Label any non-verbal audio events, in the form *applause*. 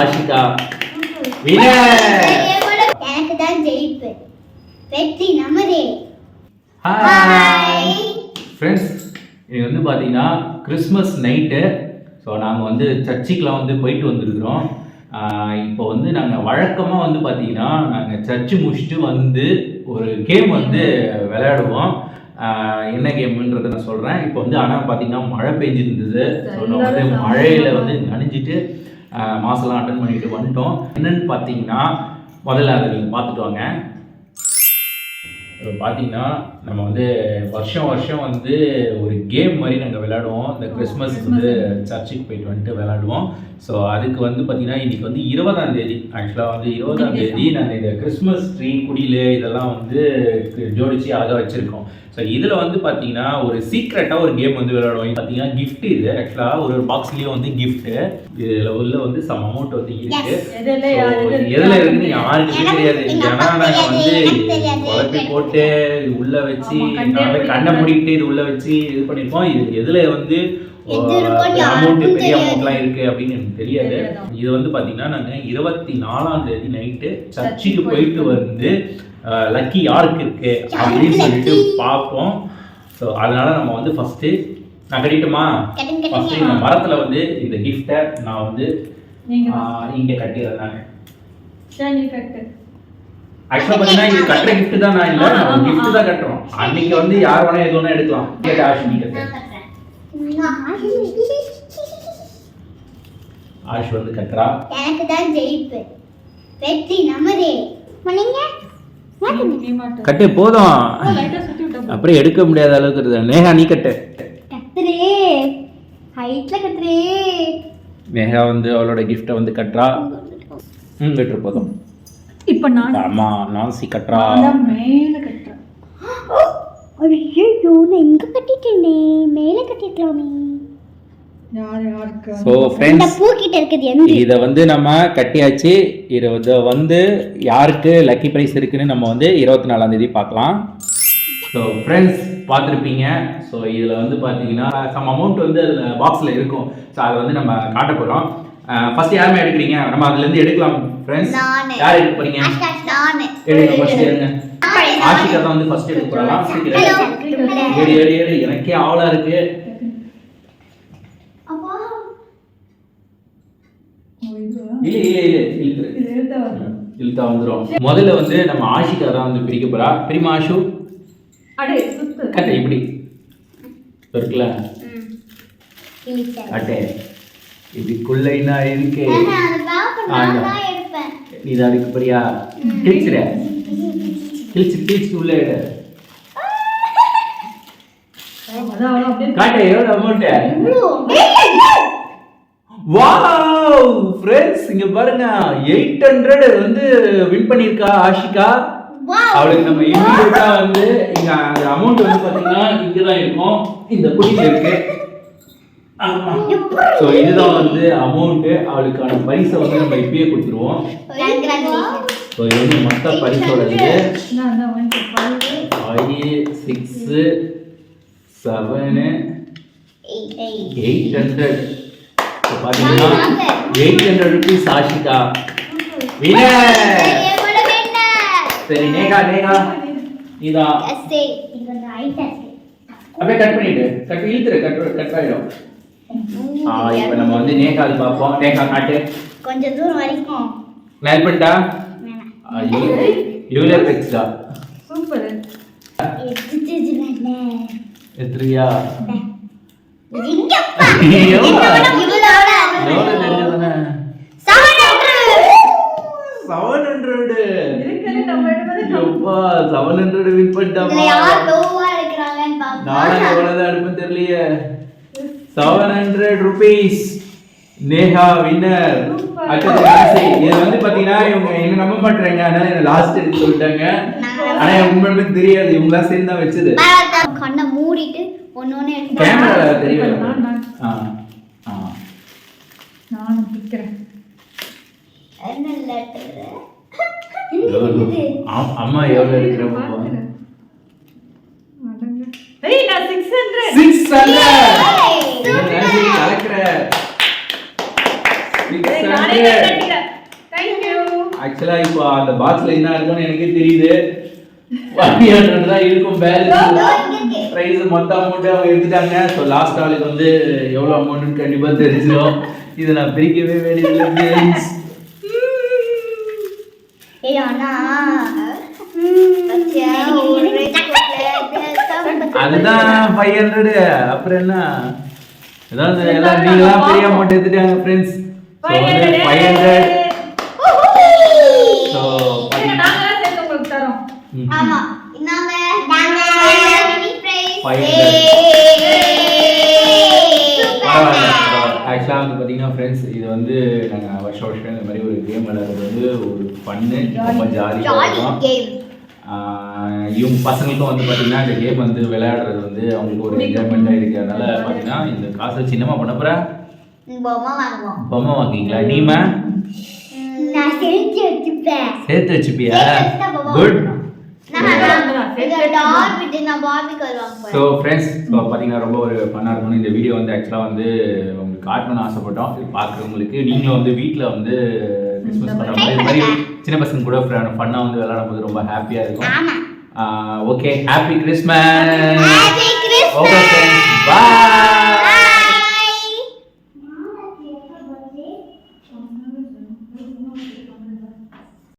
ஆஷிகா எனக்கு தான் ஜெயிப்பு. வெற்றி நமதே. ஹாய் ஃப்ரெண்ட்ஸ் இது வந்து பார்த்தீங்கன்னா கிறிஸ்மஸ் நைட்டு ஸோ நாங்கள் வந்து சர்ச்சுக்கெலாம் வந்து போயிட்டு வந்திருக்கிறோம். இப்போ வந்து நாங்கள் வழக்கமாக வந்து பார்த்தீங்கன்னா நாங்கள் சர்ச்சு முடிச்சுட்டு வந்து ஒரு கேம் வந்து விளையாடுவோம். என்ன கேம்ன்றதை நான் சொல்கிறேன் இப்போ வந்து ஆனால் பார்த்தீங்கன்னா மழை பெஞ்சிருந்தது. ஸோ நான் வந்து மழையில் வந்து நனைஞ்சிட்டு மாதம்லாம் அட்டன் பண்ணிட்டு வந்துட்டோம். என்னன்னு பார்த்தீங்கன்னா முதல்ல அதை நீங்கள் பார்த்துட்டு வாங்க. இப்போ பார்த்தீங்கன்னா நம்ம வந்து வருஷம் வருஷம் வந்து ஒரு கேம் மாதிரி நாங்கள் விளையாடுவோம். இந்த கிறிஸ்மஸ் வந்து சர்ச்சுக்கு போயிட்டு வந்துட்டு விளையாடுவோம். ஸோ அதுக்கு வந்து பார்த்தீங்கன்னா இன்னைக்கு வந்து இருபதாம் தேதி. ஆக்சுவலாக வந்து இருபதாம் தேதி நாங்கள் இந்த கிறிஸ்மஸ் ட்ரீ குடியில் இதெல்லாம் வந்து ஜோடிச்சு அழகாக வச்சுருக்கோம். ஸோ இதில் வந்து பார்த்தீங்கன்னா ஒரு சீக்ரெட்டாக ஒரு கேம் வந்து விளையாடுவோம் இது பார்த்தீங்கன்னா gift இது. ஆக்சுவலாக ஒரு பாக்ஸ்லேயே வந்து gift. இதில் உள்ள வந்து சம் அமௌண்ட் வந்து இருக்கு. எதுல இருக்குன்னு யாருக்குமே தெரியாது. ஏன்னா அப்பாவுக்கு நாங்க வந்து. குழப்பி போட்டு உள்ள வச்சு ஆமா, கண்ணை நாங்க மூடி- கண்ணை மூடிட்டு இது உள்ள வச்சு இது பண்ணிருப்போம். இது எதுல வந்து அமௌண்ட் பெரிய. அமௌண்ட்லாம் இருக்கு அப்படின்னு எனக்கு தெரியாது. இது வந்து பாத்தீங்கன்னா நாங்க இருபத்தி நாலாம் தேதி நைட்டு சர்ச்சுக்கு போயிட்டு வந்து லக்கி யாருக்கு இருக்கு அப்படின்னு சொல்லிட்டு? பார்ப்போம். ஸோ அதனால நம்ம வந்து ஃபர்ஸ்ட் நான் கட்டிட்டுமா? கட்டுங்க. இந்த மரத்துல வந்து இந்த கிஃப்டை நான் வந்து நீங்க இங்க கட்டிடுறேன் நான். சரி நீ கட்டு. ஆக்சுவலா பாத்தீங்கன்னா இது கட்டுற gift தான் நான் இல்ல. நம்ம ஆமா. தான் கட்டுறோம். அன்னைக்கு வந்து யார் வேணா எது வேணா எடுக்கலாம். கேட்டு ஆஷ் நீ கட்டு. நான் கட்டுறேன். ஆஷ். வந்து கட்டுறா. எனக்கு தான் ஜெயிப்பு. வெற்றி நமதே பண்ணீங்க நீ- நீ மாட்டு கட்டு போதும். லைட்டா சுத்தி விட்டா அப்புறம் எடுக்க முடியாத அளவுக்கு இருக்குது. நேஹா நீ கட்டு. கத்துறே. ஹைட்ல கத்துறே. நேஹா வந்து அவளோட கிஃப்ட்டை வந்து கட்டுறா. ம் கட்டுரு போதும். இப்ப நான் ஆமா நான்சி கட்டுறா. மேல கட்டுறேன். *gasps* ஐயோ நான் இங்க கட்டிட்டேனே. மேல கட்டிக்கலாமே ஸோ ஃப்ரெண்ட்ஸ் இருக்குது இதை வந்து நம்ம கட்டியாச்சு. இதை வந்து யாருக்கு லக்கி ப்ரைஸ் இருக்குன்னு நம்ம வந்து இருபத்தி நாலாம் தேதி பார்க்கலாம். ஸோ ஃப்ரெண்ட்ஸ் பார்த்துருப்பீங்க. ஸோ இதில் வந்து பார்த்தீங்கன்னா சம் அமௌண்ட் வந்து அதில் பாக்ஸில் இருக்கும். ஸோ அதை வந்து நம்ம காட்ட போகிறோம் ஃபர்ஸ்ட் யாருமே எடுக்கிறீங்க? நம்ம அதுலேருந்து எடுக்கலாம் ஃப்ரெண்ட்ஸ். யார் எடுக்க போறீங்க? எடுங்க ஃபர்ஸ்ட் எடுங்க. ஆஷிகா தான் வந்து ஃபர்ஸ்ட் எடுக்க ஏடு எனக்கே ஆவலா இருக்கு. இல்ல இல்ல இல்ல. இழுத்தா வந்துரும். முதல்ல வந்து நம்ம ஆஷிகா தான் வந்து பிரிக்க போறா. பிரிமா ஆஷு? அடே சுத்து. கட்டை இப்படி. இருக்குல்ல அது பாப்பா நான் எடுப்பேன். நீ தான் எடுக்க போறியா? கிழிச்சிட. கிழிச்சு கிழிச்சு உள்ள அப்படியே காட்ட எவ்வளவு அமௌண்ட் இவ்வளோ வாவ் ஃப்ரெண்ட்ஸ் இங்க பாருங்க 800 வந்து வின் பண்ணிருக்கா ஆஷிகா. அவளுக்கு நம்ம இமீடியட்டா வந்து இங்க அந்த அமௌண்ட் வந்து பாத்தீங்கன்னா இங்க தான் இருக்கும். இந்த குடியில இருக்கு. சோ இதுதான் வந்து அமௌண்ட் அவளுக்கான பரிசை வந்து நம்ம இப்பயே கொடுத்துருவோம். சோ இது வந்து மொத்த பரிசோட இது? 5 6 7 800 பார்த்தீங்கன்னா eight hundred rupees Ashika winner சரி நேகா நேகா இது. அப்படியே கட் பண்ணிட்டு கட் இழுத்துரு கட் கட் ஆயிடும். ஆ இப்போ நம்ம வந்து நேகா அது பார்ப்போம். நேகா காட்டு. கொஞ்சம் தூரம் வரைக்கும். நான் ஹெல்ப் பண்ணிட்டா சூப்பர். எடுத்துட்டு எத்திரியா seven hundred seven hundred win பண்ணிட்டாமா நானும் எடுப்பேன் தெரியலையே. Seven hundred rupees Neha winner அடுத்தது. இது வந்து பாத்தீங்கன்னா இவங்க என்ன நம்ப மாட்டாங்க அதனால என்ன லாஸ்ட் எடுத்து சொல்லிட்டாங்க. ஆனா உண்மையுமே தெரியாது. இவங்களா சேர்ந்து தான் வச்சது. கண்ணை மூடிட்டு கேமரா தெரியல நான், நான். ஆ ஆ நானும் பிக்கிறேன் என்ன letter? எவ்வளவு? ஆ- அம்மா எவ்வளவு எடுக்கிற பார்க்கிறேன். அடங்க. ஏய் நான் six hundred six hundred Yay! கலக்கிற. இப்போ அந்த பாக்ஸ்ல என்ன இருக்கும்னு எனக்கே தெரியுது. ஒன் ஹண்ட்ரட் தான் இருக்கும் பேலன்ஸ் ப்ரைஸ் மொத்த அமௌண்ட் அவங்க எடுத்துட்டாங்க. ஸோ லாஸ்ட் ஆளுக்கு வந்து எவ்வளோ அமௌண்ட்னு கண்டிப்பா தெரிஞ்சிடும் இதை நான் பிரிக்கவே வேண்டியதில்லை *laughs* அதுதான் ஃபைவ் ஹண்ட்ரட் அப்புறம் என்ன? ஏதாவது எல்லாம் நீங்களாம் பெரிய அமௌண்ட் எடுத்துட்டாங்க ஃப்ரெண்ட்ஸ் ஸோ வந்து ஃபைவ் ஹண்ட்ரட் ஸோ நாங்களாம் சேர்த்து பார்த்தீங்கன்னா ஃப்ரெண்ட்ஸ் இது வந்து நாங்கள் வருஷம் வருஷம் இந்த மாதிரி ஒரு கேம் விளையாடுறது வந்து ஒரு ஃபன்னு ரொம்ப ஜாலியாக இவங்க பசங்களுக்கும் வந்து பார்த்தீங்கன்னா இந்த கேம் வந்து விளையாடுறது வந்து அவங்களுக்கு ஒரு என்ஜாய்மெண்ட்டாக இருக்கு அதனால பார்த்தீங்கன்னா இந்த காசை சின்னமாக பண்ண போகிற பொம்மை வாங்குவோம். பொம்மை வாங்கிங்களா நீமா சேர்த்து வச்சுப்பியா? குட் ஸோ ஃப்ரெண்ட்ஸ் பார்த்தீங்கன்னா ரொம்ப ஒரு ஃபன்னாக இருக்கணும் இந்த வீடியோ வந்து ஆக்சுவலாக வந்து காட்டணும்னு ஆசைப்பட்டோம். பார்க்குறவங்களுக்கு நீங்களும் வந்து வீட்டில் வந்து கிறிஸ்மஸ் பண்ணுற மாதிரி இது மாதிரி சின்ன பசங்க கூட ஃபன்னாக வந்து விளையாடும் போது ரொம்ப ஹாப்பியாக இருக்கும். Okay happy Christmas okay bye